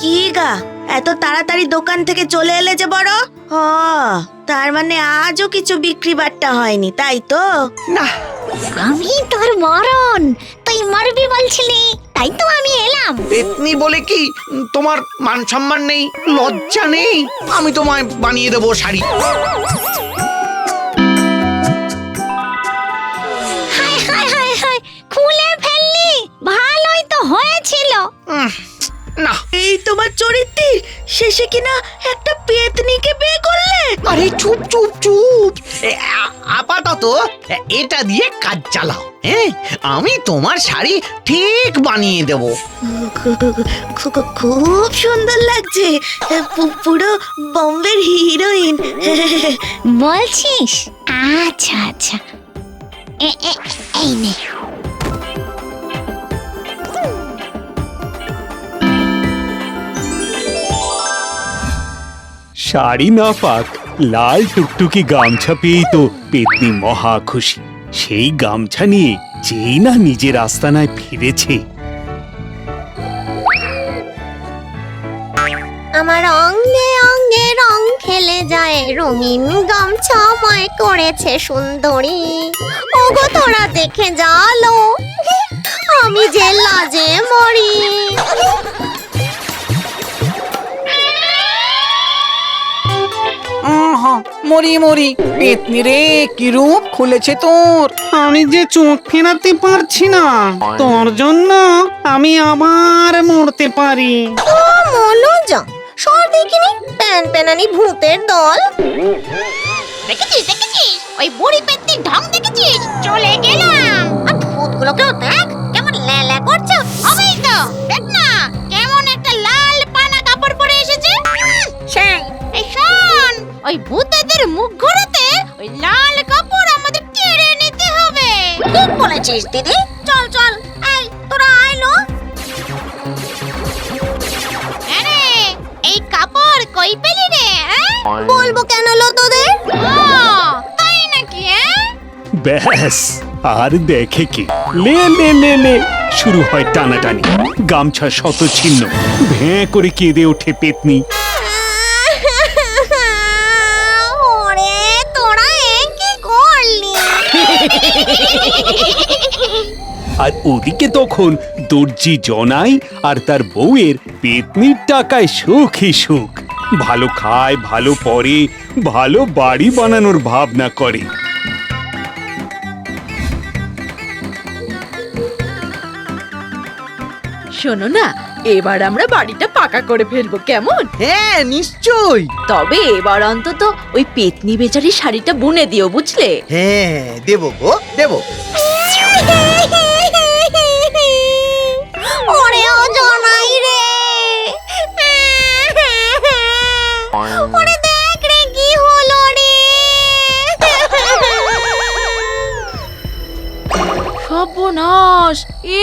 কি গা? এত তাড়াতাড়ি দোকান থেকে চলে এলে যে বড়? ও তার মানে আজও কিছু বিক্রি বাট্টা হয়নি তাই তো? না। আমি তোর মরণ তুই মরবি বলছিলি তাই তো আমি এলাম। পেতনি বলে কি তোমার মান সম্মান নেই লজ্জা নেই? আমি তোমায় বানিয়ে দেবো শাড়ি। হায় হায় হায় হায় খুলে ফেললি ভালোই তো হয়েছিল। এই তোমার চরিত্রে? শেষে কিনা একটা পেতনিকে বিয়ে করলে? আরে চুপ চুপ চুপ। এ, আ- আপাতত এটা দিয়ে কাজ চালাও হ্যাঁ? আমি তোমার শাড়ি ঠিক বানিয়ে দেবো। খু- খু- খু- খুব সুন্দর লাগছে। পু- পুরো বম্বের হিরোইন। বলছিস? আচ্ছা আচ্ছা। এ- এ- এই নে। শাড়ি না পাক, লাল টুকটুকি গামছা পেয়েই তো পেতনি মহা খুশি। সেই গামছা নিয়ে যেই না নিজের আস্তানায় ফিরেছে। আমার অঙ্গে অঙ্গে রং খেলে যায়, রঙিন গামছাময় করেছে সুন্দরী। ওগো তোরা দেখে জালো, আমি যে লাজে মরি। মরি মরি। পেতনি রে কি রূপ খুলেছে তোর? আমি যে চোখ ফেরাতে পারছি না তোর জন্য আমি আবার মরতে পারি। ও মনোজ সর দেখিনি প্যান প্যানানি ভূতের দল। দেখেছিস দেখেছিস? ওই বুড়ি পেতনির ঢং দেখেছিস? চলে গেলাম। আর ভূতগুলোকেও দেখ। ওই ভূতেদের মুখ ঘোরাতে ওই লাল কাপড় আমাদের কেড়ে নিতে হবে। ঠিক বলেছিস দিদি। চল চল। এই তোরা আইলো আরে এই কাপড় কই পেলি রে বলব কেন লো তোদের? তাই নাকি হ্যাঁ? ব্যাস আর দেখে কে? লে লে লে লে শুরু হয় টানাটানি। গামছা শত ছিন্ন। ভ্যাঁ করে কেঁদে ওঠে পেতনি। আর ওদিকে তখন দর্জি জনাই আর তার বউয়ের পেতনির টাকায় সুখই সুখ। ভালো খায় ভালো পরে ভালো বাড়ি বানানোর ভাবনা করে। শোনো না এবার আমরা বাড়িটা পাকা করে ফেলব কেমন? হ্যাঁ নিশ্চয়ই। তবে এবার অন্তত ওই পেতনি বেচারি শাড়িটা বুনে দিও বুঝলে? হ্যাঁ দেবো গো দেবো।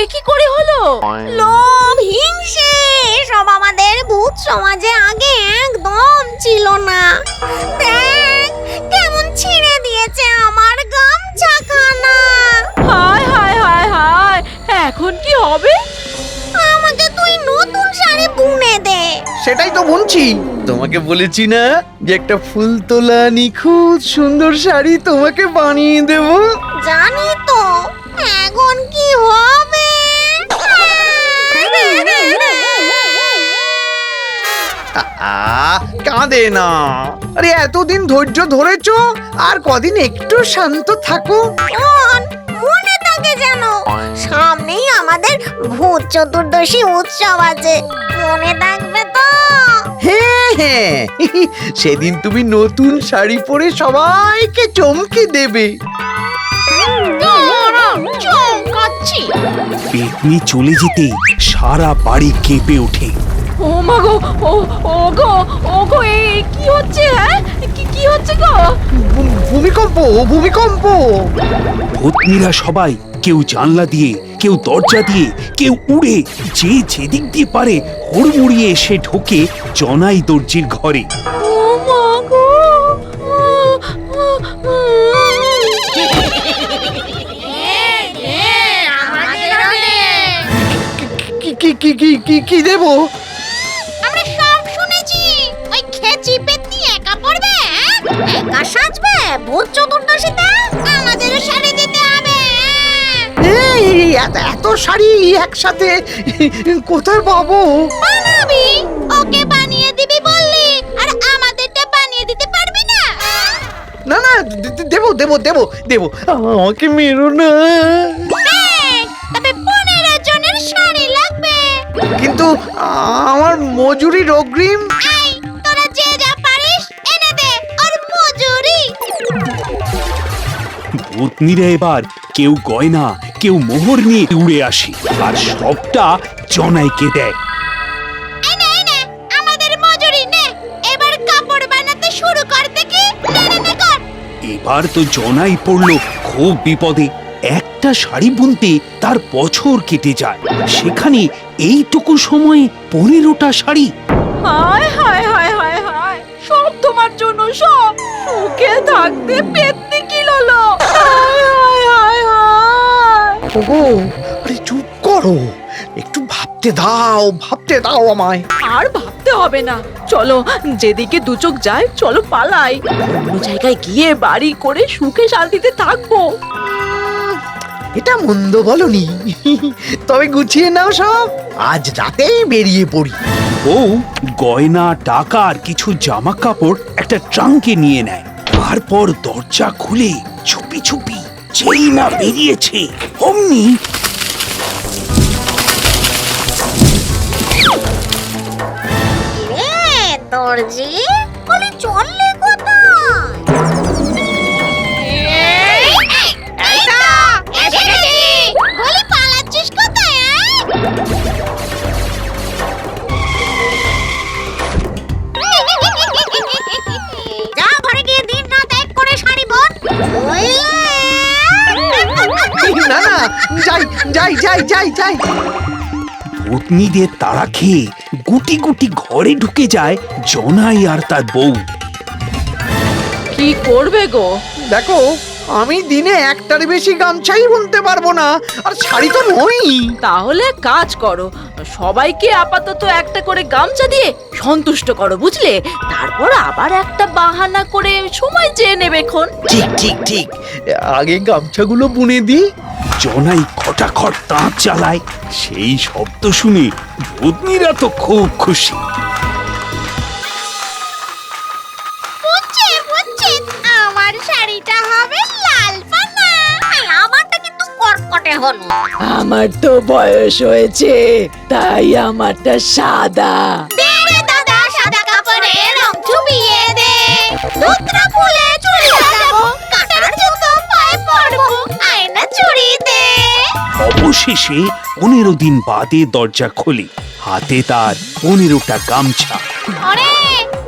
এ কি করে হলো? লোভ হিংসে সব আমাদের ভূত সমাজে আগে একদম ছিল না। দেখ কেমন ছিঁড়ে দিয়েছে আমার গামছাখানা। হায় হায় হায় হায় এখন কি হবে? আমাকে তুই নতুন শাড়ি বুনে দে। সেটাই তো বুনছি। তোমাকে বলেছি না যে একটা ফুল তোলা নিখুঁত সুন্দর শাড়ি তোমাকে বানিয়ে দেব? জানি তো এখন কি হবে কাঁদে না। আরে এতদিন ধৈর্য ধরেছো? আর কদিন একটু শান্ত থাকো। মনে থাকে যেন। সামনেই আমাদের ভূত চতুর্দশী উৎসব আছে। মনে থাকবে তো? হ্যাঁ হ্যাঁ সেদিন তুমি নতুন শাড়ি পরে সবাইকে চমকে দেবে। চমকাচ্ছি। পেতনি চলে যেতে সারা বাড়ি কেঁপে ওঠে। ও মা গো ও ও গো ও গো এ কি হচ্ছে হ্যাঁ? কি কি হচ্ছে গো? ভূমিকম্প ভূমিকম্প! ভূতনিরা সবাই কেউ জানলা দিয়ে কেউ দরজা দিয়ে কেউ উড়ে যে যেদিক দিয়ে পারে হুড়মুড়িয়ে এসে ঢোকে জনাই দর্জির ঘরে। ও মা গো কি কি কি কি কি কি দেবো? একা সাজবে? ভূত চতুর্দশীতে? আমাদেরও শাড়ি দিতে হবে। এই এত এত শাড়ি একসাথে কোথায় পাবো? বানাবি? ওকে বানিয়ে দিবি বললি আর আমাদেরটা বানিয়ে দিতে পারবি না। না না দে- দে- দেবো দেবো দেবো দেবো। আমাকে মেরো না। দেখ, তবে পনেরো জনের শাড়ি লাগবে। কিন্তু আমার মজুরির অগ্রিম। ভূতনিরা এবার কেউ গয়না কেউ মোহর নিয়ে উড়ে আসে আর সবটা জনাইকে দেয়। এনে এনে আমাদের মজুরি নে এবার কাপড় বানাতে শুরু কর দেখি নে নে নে কর। এবার তো জনাই পড়ল খুব বিপদে একটা শাড়ি বুনতে তার বছর কেটে যায় সেখানে এইটুকু সময়ে পনেরোটা শাড়ি। হায় হায় হায় হায় হায় সব তোমার জন্য সব সুখে থাকতে পেতনি কি ললো? ওগো আরে চুপ করো। একটু ভাবতে দাও ভাবতে দাও আমায়। আর ভাবতে হবে না। চলো যেদিকে দু চোখ যায় চলো পালাই। অন্য জায়গায় গিয়ে বাড়ি করে সুখে শান্তিতে থাকব। এটা মন্দ বলনি। তবে গুছিয়ে নাও সব। আজ রাতেই বেরিয়ে পড়ি। বউ গয়না টাকা আর কিছু জামা কাপড় একটা ট্রাঙ্কে নিয়ে নেয়। তারপর দরজা খুলে চুপি চুপি যেই না বেরিয়েছে। অমনি রে দর্জি যাই যাই যাই যাই যাই। পত্নীদের তাড়া খেয়ে গুটি গুটি ঘরে ঢুকে যায় জনাই আর তার বউ। কি করবে গো? দেখো আমি দিনে একটার বেশি গামছাই বুনতে পারব না আর শাড়ি তো নই। তাহলে কাজ করো সবাইকে আপাতত একটা করে গামছা দিয়ে সন্তুষ্ট করো বুঝলে? তারপর আবার একটা বাহানা করে সময় চেয়ে নেবে খন ঠিক ঠিক ঠিক। আগে গামছাগুলো বুনে দিই জনাই খটাখট তাঁত চালায় সেই শব্দ শুনে ভূতনিরা তো খুব খুশি। বুঝছি বুঝছি আমার শাড়িটা হবে লাল পানা। আর আমারটা কিন্তু কটকটে হলো আমার তো বয়স হয়েছে তাই আমারটা সাদা। অবশেষে পনেরো দিন বাদে দরজা খোলে। হাতে তার পনেরোটা গামছা। ওরে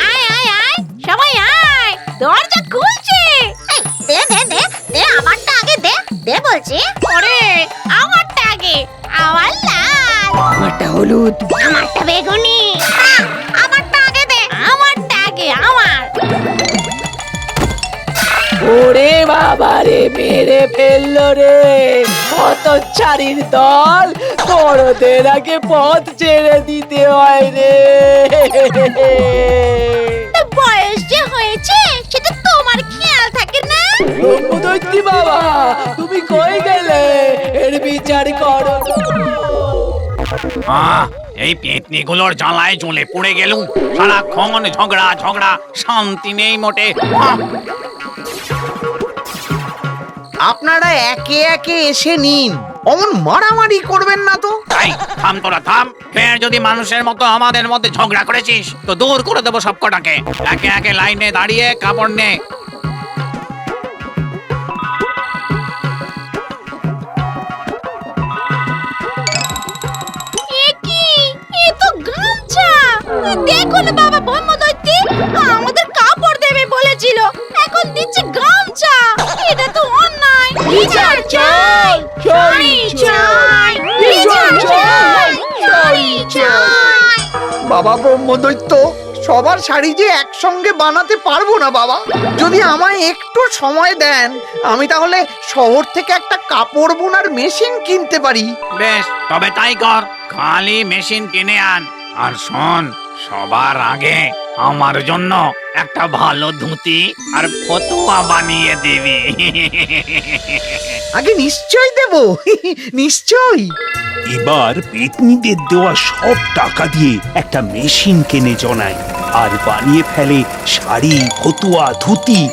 আয় আয় আয় সবাই আয় দরজা খুলছে। এই, দে দে দে দে আমারটা আগে দে দে বলছি। ওরে আমারটা আগে আমার লাল। আমারটা হলুদ। আমারটা বেগুনি। আমারটা আগে দে আমারটা আগে আমার ওরে বাবা রে মেরে ফেলল রে। কত চারির দল বড়দের আগে পথ ছেড়ে দিতে হয় রে। বয়স যে হয়েছে সেটা তোমার খেয়াল থাকে না? ব্রহ্মদৈত্যী বাবা তুমি কই গেলে? এর বিচার করো। আহ, এই পেতনিগুলোর জ্বালায় জ্বলে পড়ে গেলুম। সারাক্ষণ ঝগড়া ঝগড়া শান্তি নেই মোটে। আপনারা একে একে এসে নিন। অমন মারামারি করবেন না তো। তাই থাম তোরা থাম। ফের যদি মানুষের মতো আমাদের মধ্যে ঝগড়া করেছিস তো দূর করে দেবো সব কটাকে একে একে লাইনে দাঁড়িয়ে কাপড় নে। এ কি? এ তো গামছা। দেখুন বাবা ব্রহ্মদৈত্যী আমাদের কাপড় দেবে বলেছিল। এখন দিচ্ছে গামছা। বাবা ব্রহ্মদৈত্য সবার শাড়ি যে একসঙ্গে বানাতে পারব না বাবা। যদি আমায় একটু সময় দেন আমি তাহলে শহর থেকে একটা কাপড় বোনার মেশিন কিনতে পারি। বেশ তবে তাই কর। খালি মেশিন কিনে আন। আর শোন সবার আগে আমার জন্য একটা ভালো ধুতি আর ফতুয়া বানিয়ে দিবি। আগে নিশ্চয় দেব। নিশ্চয়। এবার পেতনিদের দেওয়া সব টাকা দিয়ে একটা মেশিন কেনে জনাই আর বানিয়ে ফেলে শাড়ি ফতুয়া ধুতি